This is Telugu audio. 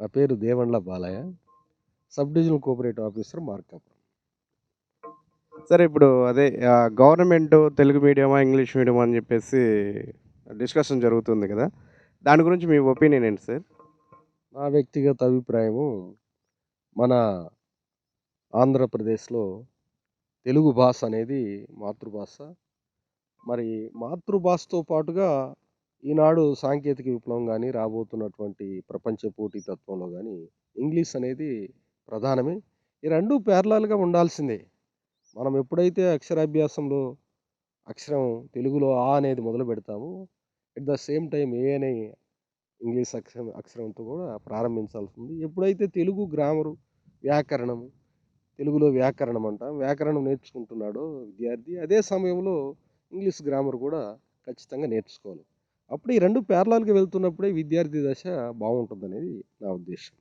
నా పేరు Devandla Balayya. Sub divisional cooperative officer Markapuram. సరే ఇప్పుడు అదే గవర్నమెంట్ తెలుగు మీడియమా ఇంగ్లీష్ మీడియం అని చెప్పేసి డిస్కషన్ జరుగుతుంది కదా. దాని గురించి మీ ఒపీనియన్ ఏంటి సార్? నా వ్యక్తిగత అభిప్రాయము మన ఆంధ్రప్రదేశ్లో తెలుగు భాష అనేది మాతృభాష. మరి మాతృభాషతో పాటుగా ఈనాడు సాంకేతిక విప్లవం కానీ రాబోతున్నటువంటి ప్రపంచ పోటీతత్వంలో కానీ ఇంగ్లీష్ అనేది ప్రధానమే. ఈ రెండు ప్యారలాల్గా ఉండాల్సిందే. మనం ఎప్పుడైతే అక్షరాభ్యాసంలో అక్షరం తెలుగులో ఆ అనేది మొదలు పెడతామో at the same time A అనే ఇంగ్లీష్ అక్షరం అక్షరంతో కూడా ప్రారంభించాల్సి ఉంది. ఎప్పుడైతే తెలుగు గ్రామరు వ్యాకరణం తెలుగులో వ్యాకరణం అంటాం వ్యాకరణం నేర్చుకుంటున్నాడో విద్యార్థి అదే సమయంలో ఇంగ్లీష్ గ్రామర్ కూడా ఖచ్చితంగా నేర్చుకోవాలి. అప్పుడు ఈ రెండు ప్యారలాల్కి వెళ్తున్నప్పుడే విద్యార్థి దశ బాగుంటుంది అనేది నా ఉద్దేశం.